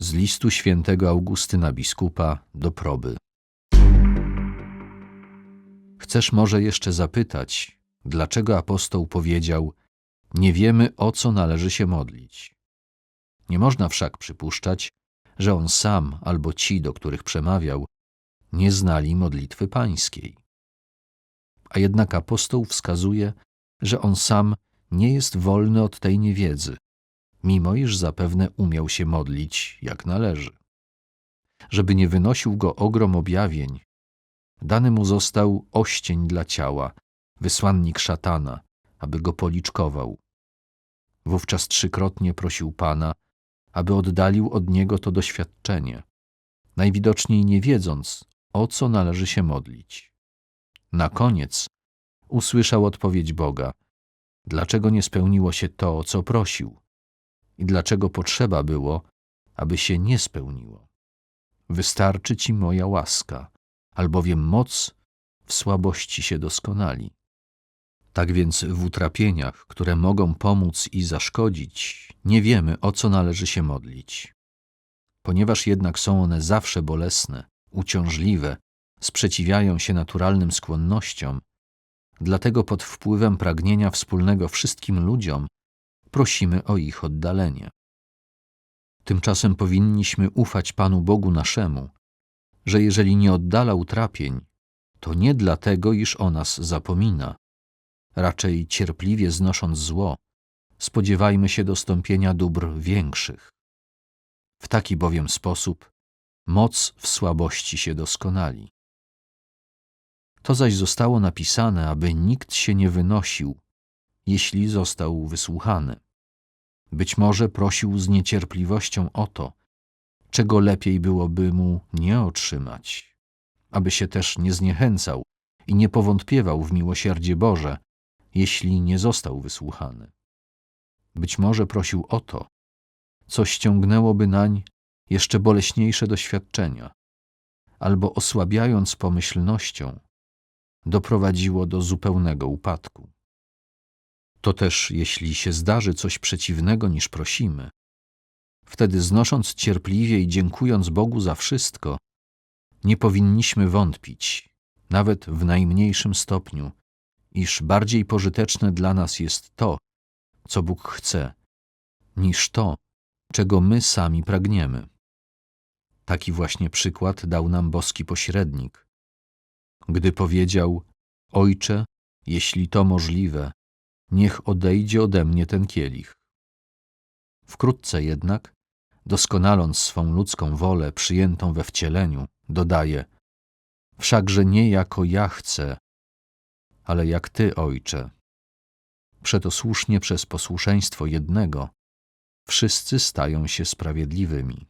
Z listu świętego Augustyna biskupa do proby. Chcesz może jeszcze zapytać, dlaczego apostoł powiedział: Nie wiemy, o co należy się modlić. Nie można wszak przypuszczać, że on sam albo ci, do których przemawiał, nie znali modlitwy pańskiej. A jednak apostoł wskazuje, że on sam nie jest wolny od tej niewiedzy, mimo iż zapewne umiał się modlić jak należy. Żeby nie wynosił go ogrom objawień, dany mu został oścień dla ciała, wysłannik szatana, aby go policzkował. Wówczas trzykrotnie prosił Pana, aby oddalił od niego to doświadczenie, najwidoczniej nie wiedząc, o co należy się modlić. Na koniec usłyszał odpowiedź Boga, dlaczego nie spełniło się to, o co prosił i dlaczego potrzeba było, aby się nie spełniło. Wystarczy ci moja łaska, albowiem moc w słabości się doskonali. Tak więc w utrapieniach, które mogą pomóc i zaszkodzić, nie wiemy, o co należy się modlić. Ponieważ jednak są one zawsze bolesne, uciążliwe, sprzeciwiają się naturalnym skłonnościom, dlatego pod wpływem pragnienia wspólnego wszystkim ludziom prosimy o ich oddalenie. Tymczasem powinniśmy ufać Panu Bogu naszemu, że jeżeli nie oddala utrapień, to nie dlatego, iż o nas zapomina. Raczej cierpliwie znosząc zło, spodziewajmy się dostąpienia dóbr większych. W taki bowiem sposób moc w słabości się doskonali. To zaś zostało napisane, aby nikt się nie wynosił, jeśli został wysłuchany. Być może prosił z niecierpliwością o to, czego lepiej byłoby mu nie otrzymać, aby się też nie zniechęcał i nie powątpiewał w miłosierdzie Boże, jeśli nie został wysłuchany. Być może prosił o to, co ściągnęłoby nań jeszcze boleśniejsze doświadczenia, albo osłabiając pomyślnością, doprowadziło do zupełnego upadku. To też, jeśli się zdarzy coś przeciwnego niż prosimy, wtedy znosząc cierpliwie i dziękując Bogu za wszystko, nie powinniśmy wątpić, nawet w najmniejszym stopniu, iż bardziej pożyteczne dla nas jest to, co Bóg chce, niż to, czego my sami pragniemy. Taki właśnie przykład dał nam boski pośrednik, gdy powiedział: Ojcze, jeśli to możliwe, niech odejdzie ode mnie ten kielich. Wkrótce jednak, doskonaląc swą ludzką wolę przyjętą we wcieleniu, dodaje: Wszakże nie jako ja chcę, ale jak Ty, Ojcze. Przeto słusznie przez posłuszeństwo jednego wszyscy stają się sprawiedliwymi.